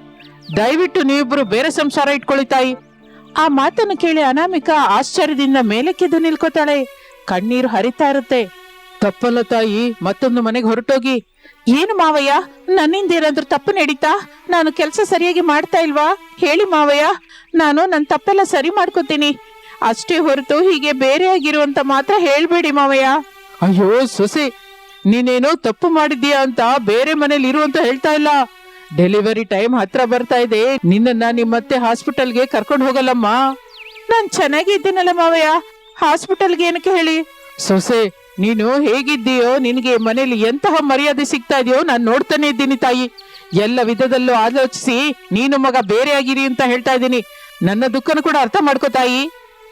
ದಯವಿಟ್ಟು ನೀವಿಬ್ರು ಬೇರೆ ಸಂಸಾರ ಇಟ್ಕೊಳ್ಳಿ ತಾಯಿ. ಆ ಮಾತನ್ನು ಕೇಳಿ ಅನಾಮಿಕಾ ಆಶ್ಚರ್ಯದಿಂದ ಮೇಲಕ್ಕೆದ್ದು ನಿಲ್ಕೋತಾಳೆ. ಕಣ್ಣೀರು ಹರಿತಾ ಇರುತ್ತೆ. ತಪ್ಪಲ್ಲ ತಾಯಿ ಮತ್ತೊಂದು ಮನೆಗೆ ಹೊರಟೋಗಿ. ಏನು ಮಾವಯ್ಯ ನನ್ನಿಂದ ಏನಾದ್ರೂ ತಪ್ಪು ನಡೀತಾ? ನಾನು ಕೆಲಸ ಸರಿಯಾಗಿ ಮಾಡ್ತಾ ಇಲ್ವಾ? ಹೇಳಿ ಮಾವಯ್ಯ ನಾನು ನನ್ನ ತಪ್ಪೆಲ್ಲ ಸರಿ ಮಾಡ್ಕೋತೀನಿ. ಅಷ್ಟೇ ಹೊರತು ಹೀಗೆ ಬೇರೆಯಾಗಿರುವಂತ ಮಾತ್ರ ಹೇಳ್ಬೇಡಿ ಮಾವಯ್ಯ. ಅಯ್ಯೋ ಸೊಸೆ ನೀನೇನೋ ತಪ್ಪು ಮಾಡಿದ್ದೀಯಾ ಅಂತ ಬೇರೆ ಮನೇಲಿ ಇರು ಅಂತ ಹೇಳ್ತಾ ಇಲ್ಲ. ಡೆಲಿವರಿ ಟೈಮ್ ಹತ್ರ ಬರ್ತಾ ಇದೆ. ನಿನ್ನನ್ನ ನಿಮ್ಮತ್ತೆ ಹಾಸ್ಪಿಟಲ್ಗೆ ಕರ್ಕೊಂಡು ಹೋಗಲ್ಲಮ್ಮ. ನಾನ್ ಚೆನ್ನಾಗಿದ್ದೀನಲ್ಲ ಮಾವಯ್ಯ. ಹಾಸ್ಪಿಟಲ್ಗೆ ಏನಕ್ಕೆ ಹೇಳಿ? ಸೊಸೆ ನೀನು ಹೇಗಿದ್ದೀಯೋ ನಿನಗೆ ಮನೇಲಿ ಎಂತಹ ಮರ್ಯಾದೆ ಸಿಗ್ತಾ ಇದೆಯೋ ನಾನು ನೋಡ್ತಾನೆ ಇದ್ದೀನಿ ತಾಯಿ. ಎಲ್ಲ ವಿಧದಲ್ಲೂ ಆಲೋಚಿಸಿ ನೀನು ಮಗ ಬೇರೆ ಆಗಿರಿ ಅಂತ ಹೇಳ್ತಾ ಇದ್ದೀನಿ. ನನ್ನ ದುಃಖನ ಕೂಡ ಅರ್ಥ ಮಾಡ್ಕೋ ತಾಯಿ.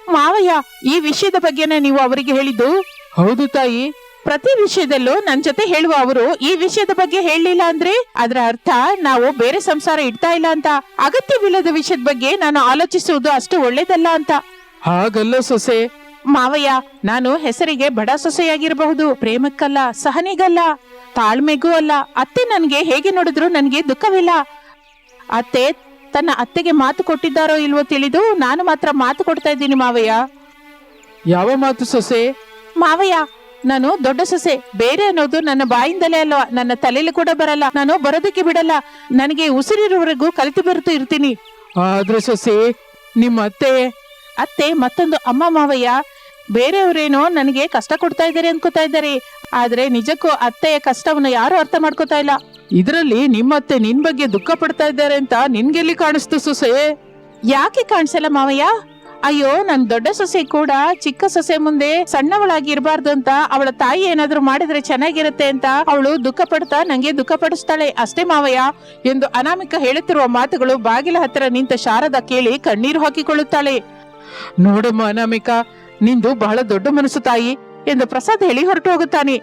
ಮಾವಯ್ಯ ಈ ವಿಷಯದ ಬಗ್ಗೆನೇ ನೀವು ಅವರಿಗೆ ಹೇಳಿದ್ದು? ಹೌದು ತಾಯಿ. ಪ್ರತಿ ವಿಷಯದಲ್ಲೂ ನನ್ ಜೊತೆ ಹೇಳುವ ಅವರು ಈ ವಿಷಯದ ಬಗ್ಗೆ ಹೇಳಲಿಲ್ಲ ಅಂದ್ರೆ ಅದರ ಅರ್ಥ ನಾವು ಬೇರೆ ಸಂಸಾರ ಇಡ್ತಾ ಇಲ್ಲ ಅಂತ. ಅಗತ್ಯವಿಲ್ಲದ ವಿಷಯದ ಬಗ್ಗೆ ನಾನು ಆಲೋಚಿಸುವುದು ಅಷ್ಟು ಒಳ್ಳೇದಲ್ಲ ಅಂತ. ಹಾಗಲ್ಲ ಸೊಸೆ. ಮಾವಯ್ಯ ನಾನು ಹೆಸರಿಗೆ ಬಡ ಸೊಸೆಯಾಗಿರಬಹುದು ಪ್ರೇಮಕ್ಕಲ್ಲ ಸಹನಿಗಲ್ಲ ತಾಳ್ಮೆಗೂ ಅಲ್ಲ. ಅತ್ತೆ ನನ್ಗೆ ಹೇಗೆ ನೋಡಿದ್ರು ನನ್ಗೆ ದುಃಖವಿಲ್ಲ. ಅತ್ತೆ ತನ್ನ ಅತ್ತೆಗೆ ಮಾತು ಕೊಟ್ಟಿದ್ದಾರೋ ಇಲ್ವೋ ತಿಳಿದು ನಾನು ಮಾತ್ರ ಮಾತು ಕೊಡ್ತಾ ಇದ್ದೀನಿ ಮಾವಯ್ಯ. ಯಾವ ಮಾತು ಸೊಸೆ? ಮಾವಯ್ಯ ನಾನು ದೊಡ್ಡ ಸೊಸೆ ಬೇರೆ ಅನ್ನೋದು ನನ್ನ ಬಾಯಿಂದಲೇ ಅಲ್ವಾ? ನನ್ನ ತಲೆಯಲ್ಲಿ ಕೂಡ ಬರಲ್ಲ. ನಾನು ಬರೋದಕ್ಕೆ ಬಿಡಲ್ಲ. ನನಗೆ ಉಸಿರಿರುವವರೆಗೂ ಕಲಿತು ಬರುತ್ತಾ ಇರ್ತೀನಿ. ಆದ್ರೆ ಸೊಸೆ ನಿಮ್ಮ ಅತ್ತೆ ಅತ್ತೆ, ಮತ್ತೊಂದು ಅಮ್ಮ ಮಾವಯ್ಯ, ಬೇರೆಯವರೇನೋ ನನಗೆ ಕಷ್ಟ ಕೊಡ್ತಾ ಇದ್ದಾರೆ ಅನ್ಕೋತಾ ಇದ್ದಾರೆ. ಆದ್ರೆ ನಿಜಕ್ಕೂ ಅತ್ತೆಯ ಕಷ್ಟವನ್ನು ಯಾರು ಅರ್ಥ ಮಾಡ್ಕೋತಾ ಇಲ್ಲ. ಇದರಲ್ಲಿ ನಿಮ್ಮತ್ತೆ ನಿನ್ ಬಗ್ಗೆ ದುಃಖ ಪಡ್ತಾ ಇದ್ದಾರೆ ಅಂತ ನಿನ್ಗೆಲ್ಲಿ ಕಾಣಿಸ್ತು ಸೊಸೆ? ಯಾಕೆ ಕಾಣಿಸಲ್ಲ ಮಾವಯ್ಯ? ಅಯ್ಯೋ, ನನ್ ದೊಡ್ಡ ಸೊಸೆ ಕೂಡ ಚಿಕ್ಕ ಸೊಸೆ ಮುಂದೆ ಸಣ್ಣವಳಾಗಿ ಇರಬಾರ್ದು ಅಂತ ಅವಳ ತಾಯಿ ಏನಾದ್ರೂ ಮಾಡಿದ್ರೆ ಚೆನ್ನಾಗಿರುತ್ತೆ ಅಂತ ಅವಳು ದುಃಖ ಪಡ್ತಾ ನಂಗೆ ದುಃಖ ಪಡಿಸ್ತಾಳೆ. ಅಷ್ಟೇ ಮಾವಯ್ಯ, ಎಂದು ಅನಾಮಿಕ ಹೇಳುತ್ತಿರುವ ಮಾತುಗಳು ಬಾಗಿಲ ಹತ್ತಿರ ನಿಂತ ಶಾರದ ಕೇಳಿ ಕಣ್ಣೀರು ಹಾಕಿಕೊಳ್ಳುತ್ತಾಳೆ. ನೋಡಮ್ಮ ಅನಾಮಿಕಾ ನಿಂದು ಬಹಳ ದೊಡ್ಡ ಮನಸ್ಸು ತಾಯಿ ಎಂದು ಪ್ರಸಾದ್ ಹೇಳಿ ಹೊರಟು ಹೋಗುತ್ತಾನೆ.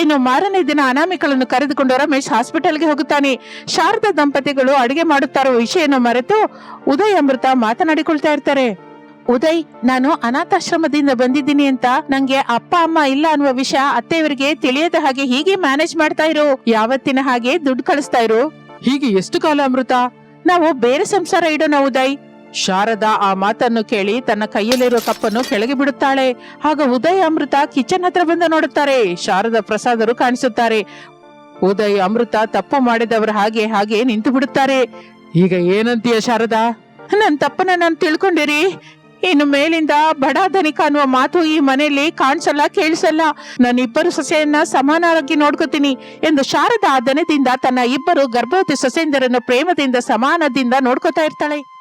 ಇನ್ನು ಮಾರನೇ ದಿನ ಅನಾಮಿಕಳನ್ನು ಕರೆದುಕೊಂಡು ರಮೇಶ್ ಹಾಸ್ಪಿಟಲ್ಗೆ ಹೋಗುತ್ತಾನೆ. ಶಾರದಾ ದಂಪತಿಗಳು ಅಡಿಗೆ ಮಾಡುತ್ತಾರೋ ವಿಷಯನೋ ಮರೆತು ಉದಯ್ ಅಮೃತ ಮಾತನಾಡಿಕೊಳ್ತಾ ಇರ್ತಾರೆ. ಉದಯ್ ನಾನು ಅನಾಥಾಶ್ರಮದಿಂದ ಬಂದಿದ್ದೀನಿ ಅಂತ ನಂಗೆ ಅಪ್ಪ ಅಮ್ಮ ಇಲ್ಲ ಅನ್ನುವ ವಿಷಯ ಅತ್ತೆಯವರಿಗೆ ತಿಳಿಯದ ಹಾಗೆ ಹೀಗೆ ಮ್ಯಾನೇಜ್ ಮಾಡ್ತಾ ಇರು. ಯಾವತ್ತಿನ ಹಾಗೆ ದುಡ್ಡು ಕಳಿಸ್ತಾ ಇರು. ಹೀಗೆ ಎಷ್ಟು ಕಾಲ ಅಮೃತ? ನಾವು ಬೇರೆ ಸಂಸಾರ ಇಡೋಣ ಉದಯ್. ಶಾರದಾ ಆ ಮಾತನ್ನು ಕೇಳಿ ತನ್ನ ಕೈಯಲ್ಲಿರುವ ಕಪ್ಪನ್ನು ಕೆಳಗೆ ಬಿಡುತ್ತಾಳೆ. ಆಗ ಉದಯ್, ಅಮೃತ ಕಿಚನ್ ಹತ್ರ ಬಂದು ನೋಡುತ್ತಾರೆ. ಶಾರದಾ ಪ್ರಸಾದರು ಕಾಣಿಸುತ್ತಾರೆ. ಉದಯ್, ಅಮೃತ ತಪ್ಪು ಮಾಡಿದವರ ಹಾಗೆ ಹಾಗೆ ನಿಂತು ಬಿಡುತ್ತಾರೆ. ಈಗ ಏನಂತೀಯ ಶಾರದಾ? ನನ್ನ ತಪ್ಪನ್ನ ನಾನು ತಿಳ್ಕೊಂಡಿರಿ. ಇನ್ನು ಮೇಲಿಂದ ಬಡ ಧನಿಕ ಅನ್ನುವ ಮಾತು ಈ ಮನೆಯಲ್ಲಿ ಕಾಣಿಸಲ್ಲ, ಕೇಳಿಸಲ್ಲ. ನನ್ನ ಇಬ್ಬರು ಸೊಸೆಯನ್ನ ಸಮಾನವಾಗಿ ನೋಡ್ಕೋತೀನಿ ಎಂದು ಶಾರದಾ ಆ ದನದಿಂದ ತನ್ನ ಇಬ್ಬರು ಗರ್ಭವತಿ ಸೊಸೆಯಂದರನ್ನು ಪ್ರೇಮದಿಂದ ಸಮಾನದಿಂದ ನೋಡ್ಕೋತಾ ಇರ್ತಾಳೆ.